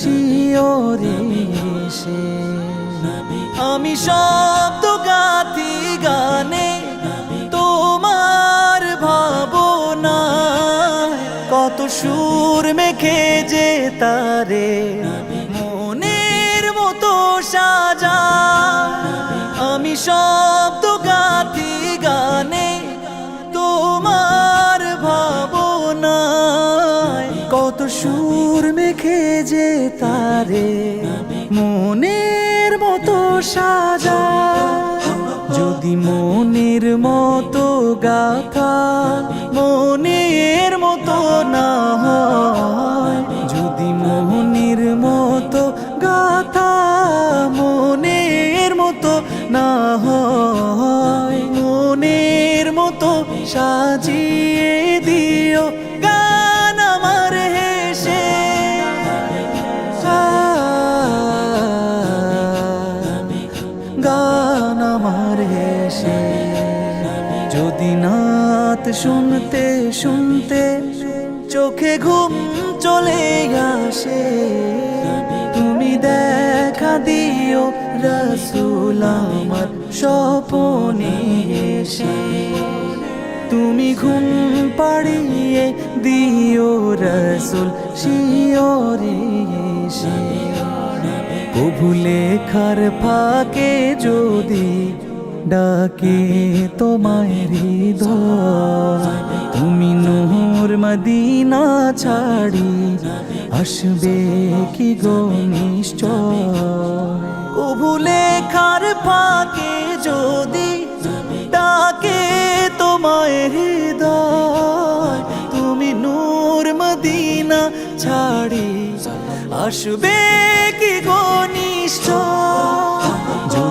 শিওরে এসে আমি শব্দ গাথি গানে তোমার ভাবনা কত সুর মেখে যে তারে মনের মতো সাজা। আমি শব্দ মেখে যে তারে, মনের মতো সাজা। যদি মনের মতো গাথা, মনের মতো না হয়। যদি মনের মতো গাথা, মনের মতো না হয়। মনের মতো সাজিয়ে দিও গান শুনতে শুনতে চোখে ঘুম চলে আসে। তুমি দেখা দিও রসুল আমার স্বপনে এসে। তুমি ঘুম পাড়িয়ে দিও রসুল শিওরে এসে। কভু লেখার ফাঁকে যদি ডাকে তোমায় হৃদয়। তুমি নোর মদিনা ছাড়ি, আসবে কি গো নিশ্চয়? কভু লেখার ফাঁকে যদি ডাকে তোমায় হৃদয়, তুমি নূর মদিনা ছাড়ি, আসবে কি গনিষ্ঠ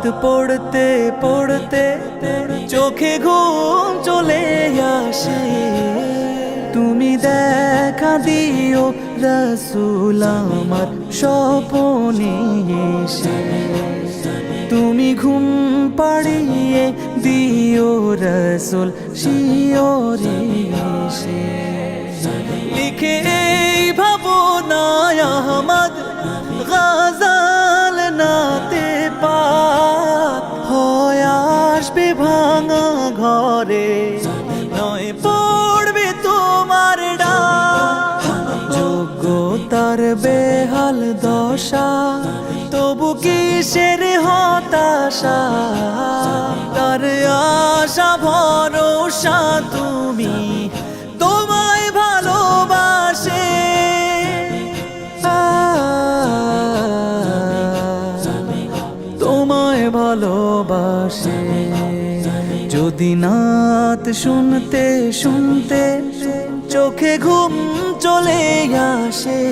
নাত পড়তে পড়তে চোখে ঘুম চলে আসে। তুমি দেখা দিও রসুল আমার স্বপনে তুমি ঘুম পাড়িয়ে দিও রসুল শিওরে লিখে এই ভাবনায় আহমদ গাজাল ভাঙা ঘরে। নয়, পড়বে তোমার ডাক। যোগ্যতার বেহাল দশা। তবু কিসের হতাশা? তার আশা, ভরসা তুমি তোমায় ভালোবাসে। তোমায় ভালোবাসে। যদি নাত শুনতে শুনতে চোখে ঘুম চলে আসে।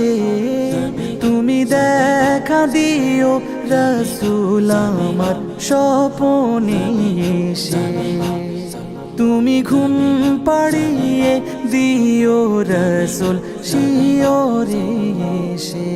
তুমি দেখা দিও রসুল আমার স্বপনে এসে। তুমি ঘুম পাড়িয়ে দিও রসুল শিওরে এসে।